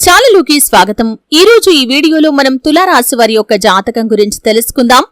ఛానలుకి స్వాగతం. ఈ రోజు ఈ వీడియోలో మనం తులారాశి వారి యొక్క జాతకం గురించి తెలుసుకుందాం.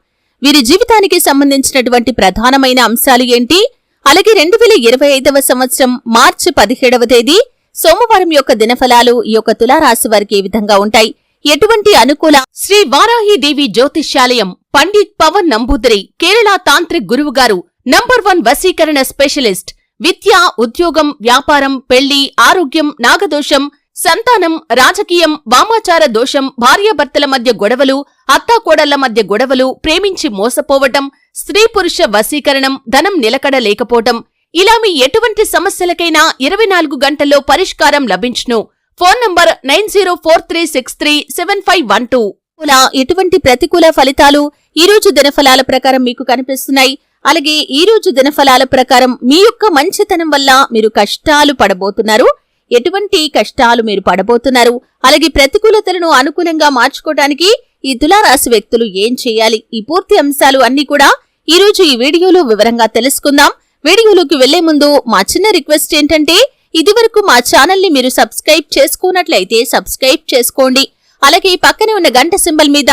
వీరి జీవితానికి సంబంధించినటువంటి ప్రధానమైన అంశాలు ఏంటి? అలాగే రెండు వేల ఇరవై ఐదవ సంవత్సరం మార్చి పదిహేడవ తేదీ సోమవారం యొక్క దినఫలాలు ఈ యొక్క తులారాశి వారికి ఏ విధంగా ఉంటాయి? ఎటువంటి అనుకూల శ్రీ వారాహిదేవి జ్యోతిష్యాలయం పండిత్ పవన్ నంబూదరి కేరళ తాంత్రిక్ గురువు గారు నంబర్ వన్ వశీకరణ స్పెషలిస్ట్ విద్య ఉద్యోగం వ్యాపారం పెళ్ళి ఆరోగ్యం నాగదోషం సంతానం రాజకీయం వామాచార దోషం భార్యాభర్తల మధ్య గొడవలు అత్తాకోడళ్ళ మధ్య గొడవలు ప్రేమించి మోసపోవటం స్త్రీ పురుష వశీకరణం ధనం నిలకడ లేకపోవటం. ఇలా మీ ఎటువంటి సమస్యలకైనా ఇరవై నాలుగు గంటల్లో పరిష్కారం లభించును. Phone number nine zero four three six three seven five one two. ఇలా ఎటువంటి ప్రతికూల ఫలితాలు ఈరోజు దినఫలాల ప్రకారం మీకు కనిపిస్తున్నాయి. అలాగే ఈరోజు దినఫలాల ప్రకారం మీ యొక్క మంచితనం వల్ల మీరు కష్టాలు పడబోతున్నారు. ఎటువంటి కష్టాలు మీరు పడబోతున్నారు? అలాగే ప్రతికూలతలను అనుకూలంగా మార్చుకోవడానికి ఈ తులారాశి వ్యక్తులు ఏం చేయాలి? ఈ పూర్తి అంశాలు అన్ని కూడా ఈ రోజు ఈ వీడియోలో వివరంగా తెలుసుకుందాం. వీడియోలోకి వెళ్ళే ముందు మా చిన్న రిక్వెస్ట్ ఏంటంటే ఇదివరకు మా ఛానల్ని మీరు సబ్స్క్రైబ్ చేసుకున్నట్లయితే సబ్స్క్రైబ్ చేసుకోండి. అలాగే పక్కనే ఉన్న గంట సింబల్ మీద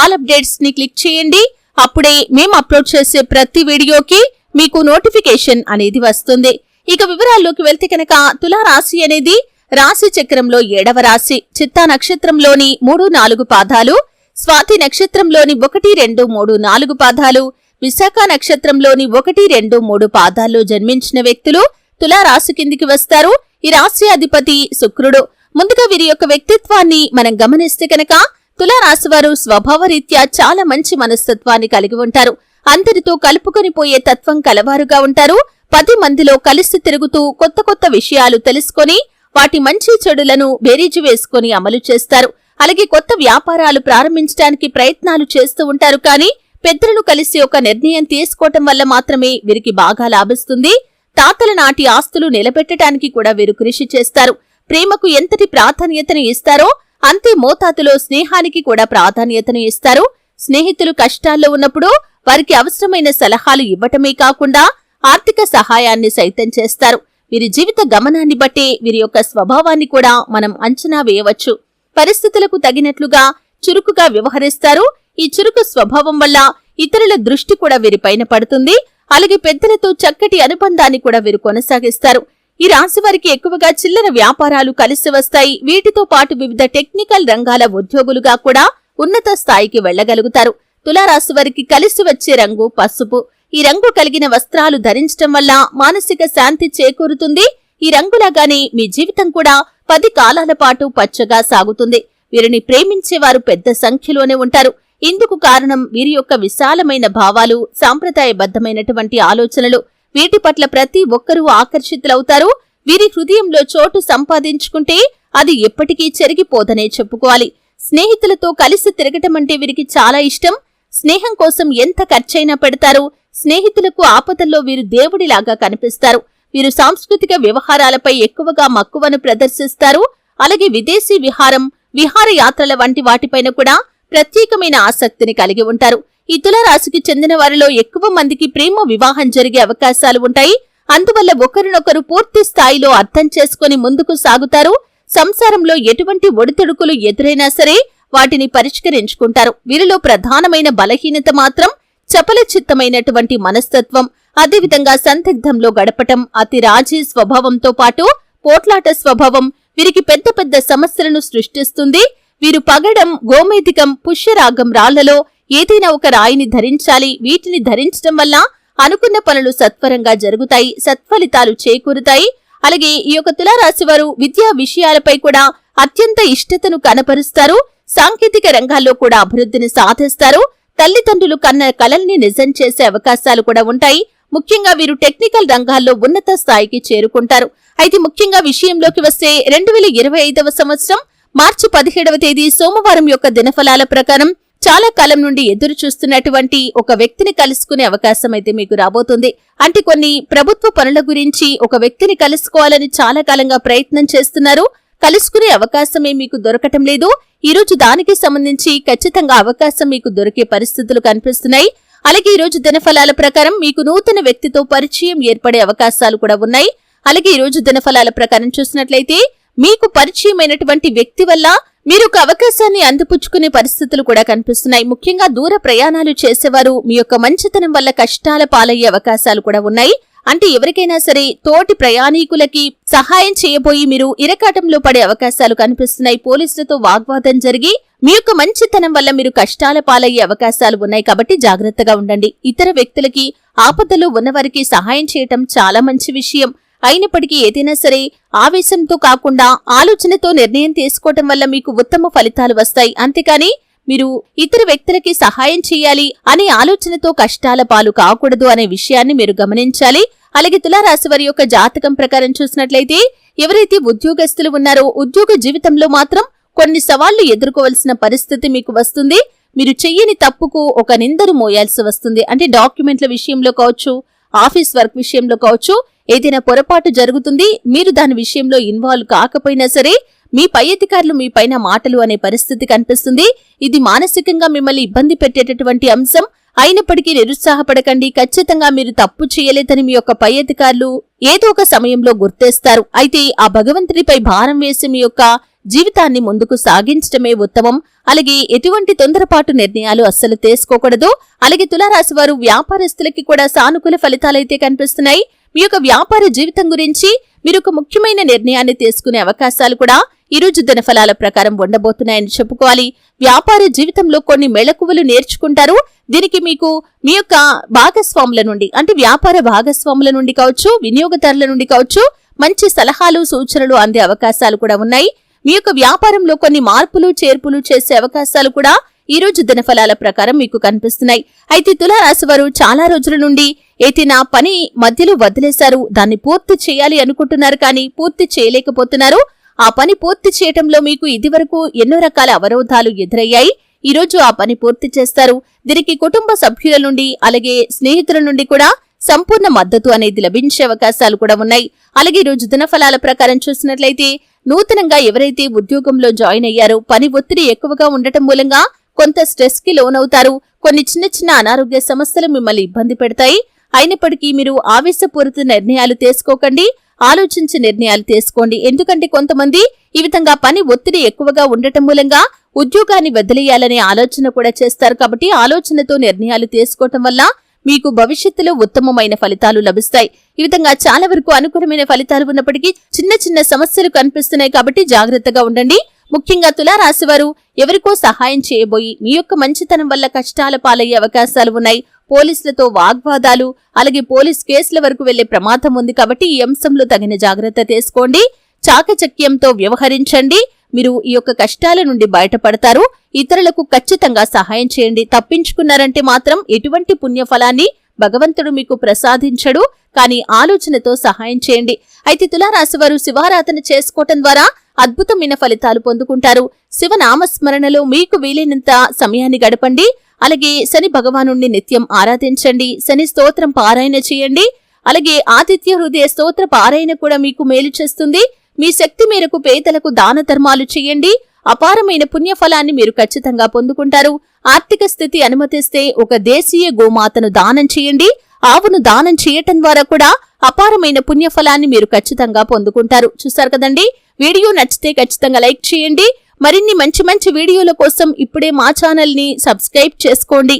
ఆల్ అప్డేట్స్ని క్లిక్ చేయండి. అప్పుడే మేము అప్లోడ్ చేసే ప్రతి వీడియోకి మీకు నోటిఫికేషన్ అనేది వస్తుంది. ఇక వివరాల్లోకి వెళ్తే కనుక తులారాశి అనేది రాశి చక్రంలో ఏడవ రాశి. చిత్తా నక్షత్రంలోని మూడు నాలుగు పాదాలు స్వాతి నక్షత్రంలోని ఒకటి రెండు మూడు నాలుగు పాదాలు విశాఖ నక్షత్రంలోని ఒకటి రెండు మూడు పాదాల్లో జన్మించిన వ్యక్తులు తులారాశి కిందికి వస్తారు. ఈ రాశి అధిపతి శుక్రుడు. ముందుగా వీరి యొక్క వ్యక్తిత్వాన్ని మనం గమనిస్తే కనుక తులారాశి వారు స్వభావరీత్యా చాలా మంచి మనస్తత్వాన్ని కలిగి ఉంటారు. అందరితో కలుపుకొని పోయే తత్వం కలవారుగా ఉంటారు. పది మందిలో కలిసి తిరుగుతూ కొత్త కొత్త విషయాలు తెలుసుకొని వాటి మంచి చెడులను బేరీజు వేసుకుని అమలు చేస్తారు. అలాగే కొత్త వ్యాపారాలు ప్రారంభించడానికి ప్రయత్నాలు చేస్తూ ఉంటారు కానీ పెద్దలను కలిసి ఒక నిర్ణయం తీసుకోవటం వల్ల మాత్రమే వీరికి బాగా లాభిస్తుంది. తాతల నాటి ఆస్తులు నిలబెట్టడానికి కూడా వీరు కృషి చేస్తారు. ప్రేమకు ఎంతటి ప్రాధాన్యతను ఇస్తారో అంతే మోతాదులో స్నేహానికి కూడా ప్రాధాన్యతను ఇస్తారు. స్నేహితులు కష్టాల్లో ఉన్నప్పుడు వారికి అవసరమైన సలహాలు ఇవ్వటమే కాకుండా ఆర్థిక సహాయాన్ని సైతం చేస్తారు. వీరి జీవిత గమనాన్ని బట్టి వీరి యొక్క స్వభావాన్ని కూడా మనం అంచనా వేయవచ్చు. పరిస్థితులకు తగినట్లుగా చురుకుగా వ్యవహరిస్తారు. ఈ చురుకు స్వభావం వల్ల ఇతరుల దృష్టి కూడా వీరిపైన పడుతుంది. అలాగే పెద్దలతో చక్కటి అనుబంధాన్ని కూడా వీరు కొనసాగిస్తారు. ఈ రాశి వారికి ఎక్కువగా చిల్లర వ్యాపారాలు కలిసి వస్తాయి. వీటితో పాటు వివిధ టెక్నికల్ రంగాల ఉద్యోగులుగా కూడా ఉన్నత స్థాయికి వెళ్ళగలుగుతారు తులారాశి వారికి కలిసి వచ్చే రంగు పసుపు. ఈ రంగు కలిగిన వస్త్రాలు ధరించటం వల్ల మానసిక శాంతి చేకూరుతుంది. ఈ రంగులాగానే మీ జీవితం కూడా పది కాలాల పాటు పచ్చగా సాగుతుంది. వీరిని ప్రేమించేవారు పెద్ద సంఖ్యలోనే ఉంటారు. ఇందుకు కారణం వీరి యొక్క విశాలమైన భావాలు సాంప్రదాయబద్ధమైనటువంటి ఆలోచనలు. వీటి పట్ల ప్రతి ఒక్కరూ ఆకర్షితులవుతారు. వీరి హృదయంలో చోటు సంపాదించుకుంటే అది ఎప్పటికీ చెరిగిపోదనే చెప్పుకోవాలి. స్నేహితులతో కలిసి తిరగటం అంటే వీరికి చాలా ఇష్టం. స్నేహం కోసం ఎంత ఖర్చైనా పెడతారు. స్నేహితులకు ఆపదల్లో వీరు దేవుడిలాగా కనిపిస్తారు. వీరు సాంస్కృతిక వ్యవహారాలపై ఎక్కువగా మక్కువను ప్రదర్శిస్తారు. అలాగే విదేశీ విహారం విహారయాత్రల వంటి వాటిపైన కూడా ప్రత్యేకమైన ఆసక్తిని కలిగి ఉంటారు. ఈ తులరాశికి చెందిన వారిలో ఎక్కువ మందికి ప్రేమ వివాహం జరిగే అవకాశాలు ఉంటాయి. అందువల్ల ఒకరినొకరు పూర్తి స్థాయిలో అర్థం చేసుకుని ముందుకు సాగుతారు. సంసారంలో ఎటువంటి ఒడిదుడుకులు ఎదురైనా సరే వాటిని పరిష్కరించుకుంటారు. వీరిలో ప్రధానమైన బలహీనత మాత్రం చపల చిత్తమైనటువంటి మనస్తత్వం అదేవిధంగా సందిగ్ధంలో గడపటం అతి రాజీ స్వభావంతో పాటు పోట్లాట స్వభావం వీరికి పెద్ద పెద్ద సమస్యలను సృష్టిస్తుంది. వీరు పగడం గోమేధికం పుష్యరాగం రాళ్ళలో ఏదైనా ఒక రాయిని ధరించాలి. వీటిని ధరించటం వల్ల అనుకున్న పనులు సత్వరంగా జరుగుతాయి సత్ఫలితాలు చేకూరుతాయి. అలాగే ఈ యొక్క తులారాశి వారు విద్యా విషయాలపై కూడా అత్యంత ఇష్టతను కనపరుస్తారు. సాంకేతిక రంగాల్లో కూడా అభివృద్ధిని సాధిస్తారు. తల్లిదండ్రులు కన్న కలల్ని నిజం చేసే అవకాశాలు కూడా ఉంటాయి. ముఖ్యంగా వీరు టెక్నికల్ రంగాల్లో ఉన్నత స్థాయికి చేరుకుంటారు. అయితే ముఖ్యంగా విషయంలోకి వస్తే రెండు వేల ఇరవై ఐదవ సంవత్సరం మార్చి పదిహేడవ తేదీ సోమవారం యొక్క దినఫలాల ప్రకారం చాలా కాలం నుండి ఎదురు చూస్తున్నటువంటి ఒక వ్యక్తిని కలుసుకునే అవకాశం అయితే మీకు రాబోతుంది. అంటే కొన్ని ప్రభుత్వ పనుల గురించి ఒక వ్యక్తిని కలుసుకోవాలని చాలా కాలంగా ప్రయత్నం చేస్తున్నారు. కలుసుకునే అవకాశమే మీకు దొరకటం లేదు. ఈరోజు దానికి సంబంధించి ఖచ్చితంగా అవకాశం మీకు దొరికే పరిస్థితులు కనిపిస్తున్నాయి. అలాగే ఈరోజు దినఫలాల ప్రకారం మీకు నూతన వ్యక్తితో పరిచయం ఏర్పడే అవకాశాలు కూడా ఉన్నాయి. అలాగే ఈరోజు దినఫలాల ప్రకారం చూసినట్లయితే మీకు పరిచయమైనటువంటి వ్యక్తి వల్ల మీరు ఒక అవకాశాన్ని అందిపుచ్చుకునే పరిస్థితులు కూడా కనిపిస్తున్నాయి. ముఖ్యంగా దూర ప్రయాణాలు చేసేవారు మీ యొక్క మంచితనం వల్ల కష్టాల పాలయ్యే అవకాశాలు కూడా ఉన్నాయి. అంటే ఎవరికైనా సరే తోటి ప్రయాణికులకి సహాయం చేయబోయి మీరు ఇరకాటంలో పడే అవకాశాలు కనిపిస్తున్నాయి. పోలీసులతో వాగ్వాదం జరిగి మీ యొక్క మంచితనం వల్ల మీరు కష్టాల పాలయ్యే అవకాశాలు ఉన్నాయి కాబట్టి జాగ్రత్తగా ఉండండి. ఇతర వ్యక్తులకి ఆపదలో ఉన్నవారికి సహాయం చేయటం చాలా మంచి విషయం. అయినప్పటికీ ఏదైనా సరే ఆవేశంతో కాకుండా ఆలోచనతో నిర్ణయం తీసుకోవటం వల్ల మీకు ఉత్తమ ఫలితాలు వస్తాయి. అంతేకాని మీరు ఇతర వ్యక్తులకి సహాయం చేయాలి అనే ఆలోచనతో కష్టాల పాలు కాకూడదు అనే విషయాన్ని మీరు గమనించాలి. అలాగే తులారాశి వారి యొక్క జాతకం ప్రకారం చూసినట్లయితే ఎవరైతే ఉద్యోగస్తులు ఉన్నారో ఉద్యోగ జీవితంలో మాత్రం కొన్ని సవాళ్ళు ఎదుర్కోవలసిన పరిస్థితి మీకు వస్తుంది. మీరు చెయ్యని తప్పుకు ఒక నిందను మోయాల్సి వస్తుంది. అంటే డాక్యుమెంట్ల విషయంలో కావచ్చు ఆఫీస్ వర్క్ విషయంలో కావచ్చు ఏదైనా పొరపాటు జరుగుతుంది మీరు దాని విషయంలో ఇన్వాల్వ్ కాకపోయినా సరే మీ పై అధికారులు మీ పైన మాటలు అనే పరిస్థితి కనిపిస్తుంది. ఇది మానసికంగా మిమ్మల్ని ఇబ్బంది పెట్టేటటువంటి అంశం. అయినప్పటికీ నిరుత్సాహపడకండి. ఖచ్చితంగా మీరు తప్పు చేయలేదని మీ యొక్క పై అధికారులు ఏదో ఒక సమయంలో గుర్తేస్తారు. అయితే ఆ భగవంతుడిపై భారం వేసి మీ యొక్క జీవితాన్ని ముందుకు సాగించటమే ఉత్తమం. అలాగే ఎటువంటి తొందరపాటు నిర్ణయాలు అస్సలు తీసుకోకూడదు. అలాగే తులారాశి వారు వ్యాపారస్తులకి కూడా సానుకూల ఫలితాలైతే కనిపిస్తున్నాయి. మీ యొక్క వ్యాపార జీవితం గురించి మీరు ఒక ముఖ్యమైన నిర్ణయాన్ని తీసుకునే అవకాశాలు కూడా ఈ రోజు దినఫలాల ప్రకారం ఉండబోతున్నాయని చెప్పుకోవాలి. వ్యాపార జీవితంలో కొన్ని మెళకువలు నేర్చుకుంటారు. దీనికి మీకు మీ యొక్క భాగస్వాముల నుండి అంటే వ్యాపార భాగస్వాముల నుండి కావచ్చు వినియోగదారుల నుండి కావచ్చు మంచి సలహాలు సూచనలు అందే అవకాశాలు కూడా ఉన్నాయి. మీ యొక్క వ్యాపారంలో కొన్ని మార్పులు చేర్పులు చేసే అవకాశాలు కూడా ఈ రోజు దినఫలాల ప్రకారం మీకు కనిపిస్తున్నాయి. అయితే తులారాశి వారు చాలా రోజుల నుండి ఏదైనా పని మధ్యలో వదిలేశారు. దాన్ని పూర్తి చేయాలి అనుకుంటున్నారు కానీ పూర్తి చేయలేకపోతున్నారు. ఆ పని పూర్తి చేయటంలో మీకు ఇదివరకు ఎన్నో రకాల అవరోధాలు ఎదురయ్యాయి. ఈ రోజు ఆ పని పూర్తి చేస్తారు. దీనికి కుటుంబ సభ్యుల నుండి అలాగే స్నేహితుల నుండి కూడా సంపూర్ణ మద్దతు అనేది లభించే అవకాశాలు కూడా ఉన్నాయి. అలాగే ఈ రోజు దినఫలాల ప్రకారం చూసినట్లయితే నూతనంగా ఎవరైతే ఉద్యోగంలో జాయిన్ అయ్యారో పని ఒత్తిడి ఎక్కువగా ఉండటం మూలంగా కొంత స్ట్రెస్కి లోనవుతారు. కొన్ని చిన్న చిన్న అనారోగ్య సమస్యలు మిమ్మల్ని ఇబ్బంది పెడతాయి. అయినప్పటికీ మీరు ఆవేశపూరిత నిర్ణయాలు తీసుకోకండి. ఆలోచించి నిర్ణయాలు తీసుకోండి. ఎందుకంటే కొంతమంది ఈ విధంగా పని ఒత్తిడి ఎక్కువగా ఉండటం మూలంగా ఉద్యోగాన్ని వదిలేయాలనే ఆలోచన కూడా చేస్తారు. కాబట్టి ఆలోచనతో నిర్ణయాలు తీసుకోవటం వల్ల మీకు భవిష్యత్తులో ఉత్తమమైన ఫలితాలు లభిస్తాయి. ఈ విధంగా చాలా వరకు అనుకూలమైన ఫలితాలు ఉన్నప్పటికీ చిన్న చిన్న సమస్యలు కనిపిస్తున్నాయి కాబట్టి జాగ్రత్తగా ఉండండి. ముఖ్యంగా తులారాశి వారు ఎవరికో సహాయం చేయబోయి మీ యొక్క మంచితనం వల్ల కష్టాల పాలయ్యే అవకాశాలు ఉన్నాయి. పోలీసులతో వాగ్వాదాలు అలాగే పోలీస్ కేసుల వరకు వెళ్ళే ప్రమాదం ఉంది కాబట్టి ఈ అంశంలో తగిన జాగ్రత్త తీసుకోండి. చాకచక్యంతో వ్యవహరించండి. మీరు ఈ యొక్క కష్టాల నుండి బయటపడతారు. ఇతరులకు ఖచ్చితంగా సహాయం చేయండి. తప్పించుకున్నారంటే మాత్రం ఎటువంటి పుణ్యఫలాన్ని భగవంతుడు మీకు ప్రసాదించడు. కానీ ఆలోచనతో సహాయం చేయండి. అయితే తులారాశి వారు శివారాధన చేసుకోవటం ద్వారా అద్భుతమైన ఫలితాలు పొందుకుంటారు. శివనామస్మరణలో మీకు వీలైనంత సమయాన్ని గడపండి. అలాగే శని భగవాను నిత్యం ఆరాధించండి. శని స్తోత్రం పారాయణ చేయండి. అలాగే ఆతిథ్య హృదయ స్తోత్ర పారాయణ కూడా మీకు మేలు చేస్తుంది. మీ శక్తి మేరకు పేదలకు దాన ధర్మాలు చేయండి. అపారమైన పుణ్యఫలాన్ని మీరు ఖచ్చితంగా పొందుకుంటారు. ఆర్థిక స్థితి అనుమతిస్తే ఒక దేశీయ గోమాతను దానం చేయండి. ఆవును దానం చేయటం ద్వారా కూడా అపారమైన పుణ్యఫలాన్ని మీరు ఖచ్చితంగా పొందుకుంటారు. చూసారు కదండి? వీడియో నచ్చితే ఖచ్చితంగా లైక్ చేయండి. మరిన్ని మంచి మంచి వీడియోల కోసం ఇప్పుడే మా ఛానల్ని సబ్స్క్రైబ్ చేసుకోండి.